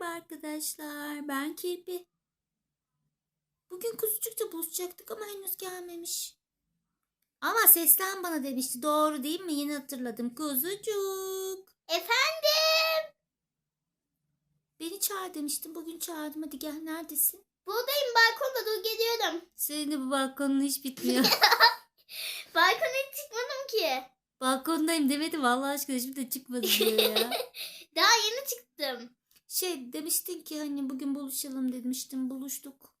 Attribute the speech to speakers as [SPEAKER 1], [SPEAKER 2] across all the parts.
[SPEAKER 1] Merhaba arkadaşlar. Ben Kirpi. Bugün kuzucukla buluşacaktık ama henüz gelmemiş. Ama seslen bana demişti. Doğru değil mi? Yine hatırladım. Kuzucuk.
[SPEAKER 2] Efendim?
[SPEAKER 1] Beni çağır demiştin. Bugün çağırdım. Hadi gel. Neredesin?
[SPEAKER 2] Buradayım balkonda dur geliyorum.
[SPEAKER 1] Senin de bu balkonun hiç bitmiyor.
[SPEAKER 2] Balkona hiç çıkmadım ki.
[SPEAKER 1] Balkondayım demedim. Vallahi aşkına şimdi de çıkmadı diyor ya.
[SPEAKER 2] Daha yeni çıktım.
[SPEAKER 1] Şey demiştin ki hani bugün buluşalım demiştim. Buluştuk.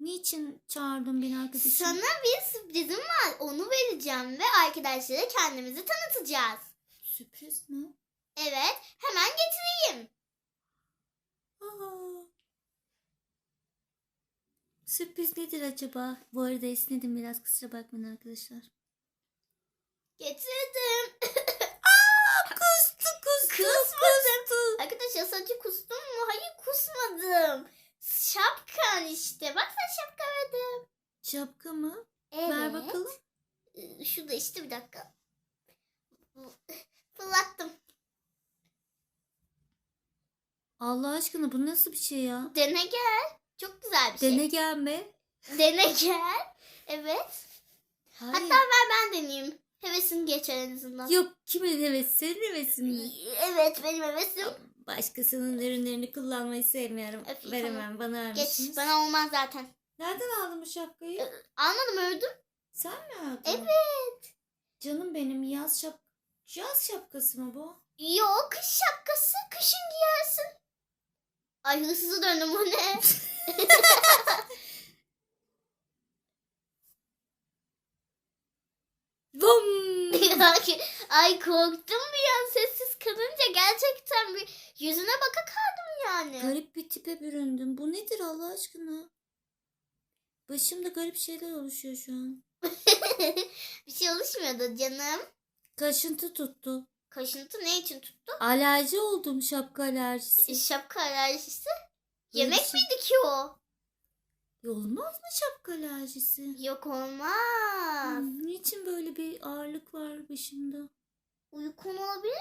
[SPEAKER 1] Niçin çağırdın beni arkadaşım?
[SPEAKER 2] Sana bir sürprizim var. Onu vereceğim ve arkadaşlara kendimizi tanıtacağız.
[SPEAKER 1] Sürpriz mi?
[SPEAKER 2] Evet hemen getireyim.
[SPEAKER 1] Aa. Sürpriz nedir acaba? Bu arada esnedim biraz kusura bakmayın arkadaşlar.
[SPEAKER 2] Getirdim. Arkadaşlar sadece kustum mu? Hayır kusmadım. Şapkan işte. Bak sen şapka verdim.
[SPEAKER 1] Şapka mı?
[SPEAKER 2] Evet.
[SPEAKER 1] Ver bakalım.
[SPEAKER 2] Ee, Şurada işte bir dakika. Fırlattım.
[SPEAKER 1] Allah aşkına bu nasıl bir şey ya?
[SPEAKER 2] Dene gel. Çok güzel bir şey.
[SPEAKER 1] Dene gelme.
[SPEAKER 2] Dene gel. Evet.
[SPEAKER 1] Hayır.
[SPEAKER 2] Hatta ver ben deneyeyim. Hevesin geçer en azından.
[SPEAKER 1] Yok kimin hevesi? Senin hevesin mi?
[SPEAKER 2] Evet benim hevesim.
[SPEAKER 1] Başkasının ürünlerini kullanmayı sevmiyorum.
[SPEAKER 2] Öf,
[SPEAKER 1] Veremem bana ver
[SPEAKER 2] Geç bana olmaz zaten.
[SPEAKER 1] Nereden aldın bu şapkayı?
[SPEAKER 2] Ee, Almadım ördüm.
[SPEAKER 1] Sen mi aldın?
[SPEAKER 2] Evet.
[SPEAKER 1] Canım benim yaz şap yaz şapkası mı bu?
[SPEAKER 2] Yok kış şapkası. Kışın giyersin. Ay hırsıza döndüm o ne?
[SPEAKER 1] Vum!
[SPEAKER 2] Ay korktum bir an sessiz kalınca gerçekten bir yüzüne baka kaldım yani.
[SPEAKER 1] Garip bir tipe büründüm. Bu nedir Allah aşkına? Başımda garip şeyler oluşuyor şu an.
[SPEAKER 2] bir şey oluşmuyordu canım.
[SPEAKER 1] Kaşıntı tuttu.
[SPEAKER 2] Kaşıntı ne için tuttu?
[SPEAKER 1] Alerji oldum şapka alerjisi.
[SPEAKER 2] Şapka alerjisi. Yemek
[SPEAKER 1] bir şey-
[SPEAKER 2] miydi ki o?
[SPEAKER 1] Olmaz mı şapka alerjisi?
[SPEAKER 2] Yok olmaz.
[SPEAKER 1] Hmm, niçin böyle bir ağırlık var başımda?
[SPEAKER 2] Uykun olabilir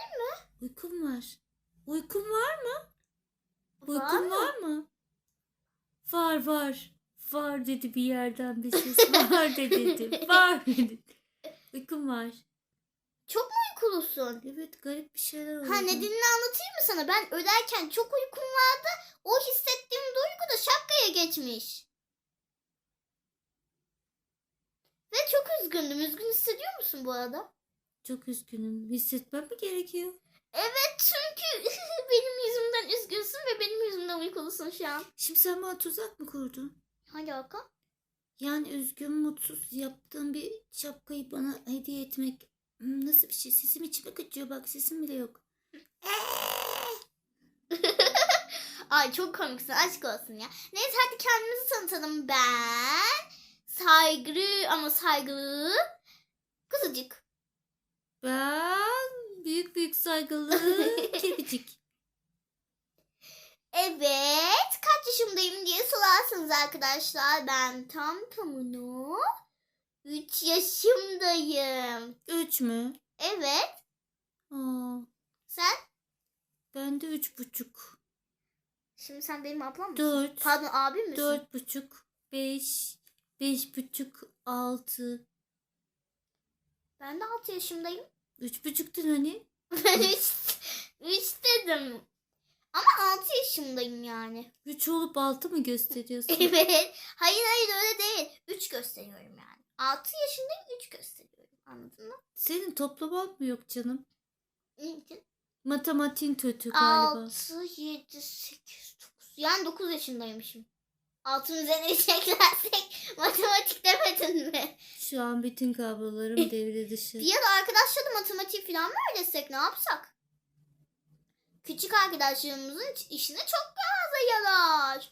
[SPEAKER 1] Uykum var. Uykum var mı?
[SPEAKER 2] Var
[SPEAKER 1] Uykum
[SPEAKER 2] mı?
[SPEAKER 1] var mı? Var var. Var dedi bir yerden bir ses. Var dedi. Var dedi. Uykum var.
[SPEAKER 2] Çok mu uykulusun?
[SPEAKER 1] Evet garip bir şeyler oldu.
[SPEAKER 2] Ha nedenini anlatayım mı sana? Ben ölerken çok uykum vardı. O hissettiğim duygu da şapkaya geçmiş. Ve çok üzgündüm. Üzgün hissediyor musun bu arada?
[SPEAKER 1] Çok üzgünüm. Hissetmem mi gerekiyor?
[SPEAKER 2] Evet çünkü benim yüzümden üzgünsün ve benim yüzümden uykulusun şu an.
[SPEAKER 1] Şimdi sen bana tuzak mı kurdun?
[SPEAKER 2] Hangi alaka?
[SPEAKER 1] Yani üzgün, mutsuz yaptığın bir şapkayı bana hediye etmek hmm, nasıl bir şey? Sesim içime kaçıyor bak sesim bile yok.
[SPEAKER 2] Ay çok komiksin aşk olsun ya. Neyse hadi kendimizi tanıtalım. Ben saygılı ama saygılı kızıcık.
[SPEAKER 1] Ben büyük büyük saygılı kirpicik.
[SPEAKER 2] Evet kaç yaşındayım diye sorarsınız arkadaşlar. Ben tam tamına 3 yaşımdayım.
[SPEAKER 1] Üç mü?
[SPEAKER 2] Evet
[SPEAKER 1] Aa,
[SPEAKER 2] sen?
[SPEAKER 1] ben de üç buçuk.
[SPEAKER 2] Şimdi sen benim ablam mısın?
[SPEAKER 1] Dört.
[SPEAKER 2] Pardon abim misin?
[SPEAKER 1] Dört buçuk. Beş. Beş buçuk. Altı.
[SPEAKER 2] Ben de 6 yaşındayım.
[SPEAKER 1] Üç buçuktun hani?
[SPEAKER 2] Ben 3 dedim. Ama 6 yaşındayım yani.
[SPEAKER 1] Üç olup altı mı gösteriyorsun?
[SPEAKER 2] Evet. Hayır hayır öyle değil. 3 gösteriyorum yani. 6 yaşındayım 3 gösteriyorum. Anladın mı?
[SPEAKER 1] Senin toplaman mı yok canım?
[SPEAKER 2] İyi.
[SPEAKER 1] Matematiğin kötü galiba.
[SPEAKER 2] 6, 7, 8, 9. Yani 9 yaşındaymışım. Altın üzerine eklersek matematik demedin mi?
[SPEAKER 1] Şu an bütün kablolarım devre dışı.
[SPEAKER 2] Bir ara arkadaşlarla matematik falan mı öğretsek ne yapsak? Küçük arkadaşlarımızın işine çok fazla yarar.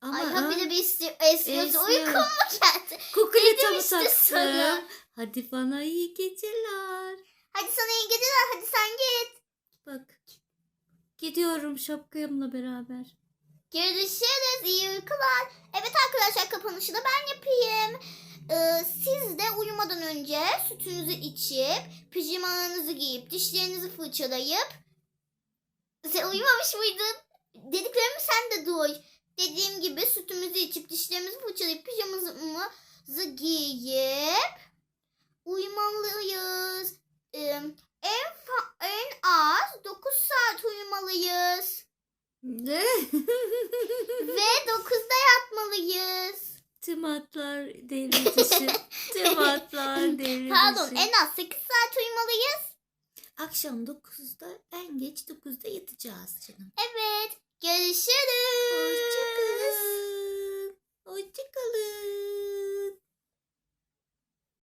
[SPEAKER 1] Ama
[SPEAKER 2] Ay
[SPEAKER 1] ha,
[SPEAKER 2] bir de bir
[SPEAKER 1] Esniyor.
[SPEAKER 2] uykum mu geldi?
[SPEAKER 1] kukuleta mı
[SPEAKER 2] işte sana.
[SPEAKER 1] Hadi bana iyi geceler.
[SPEAKER 2] Hadi sana iyi geceler hadi sen git.
[SPEAKER 1] Bak. Gidiyorum şapkayımla beraber.
[SPEAKER 2] Görüşürüz iyi uykular. Evet arkadaşlar kapanışı da ben yapayım. Ee, siz de uyumadan önce sütünüzü içip, pijamalarınızı giyip, dişlerinizi fırçalayıp Sen uyumamış mıydın? Dediklerimi sen de duy. Dediğim gibi sütümüzü içip dişlerimizi fırçalayıp pijamamızı giyip uyumalıyız. Ee, en, en az 9 saat uyumalıyız. Ve 9'da yatmalıyız.
[SPEAKER 1] Tüm atlar devre dışı. Tüm atlar devre
[SPEAKER 2] Pardon en az 8 saat uyumalıyız.
[SPEAKER 1] Akşam 9'da en geç 9'da yatacağız canım.
[SPEAKER 2] Evet. Görüşürüz.
[SPEAKER 1] Hoşçakalın. Hoşçakalın.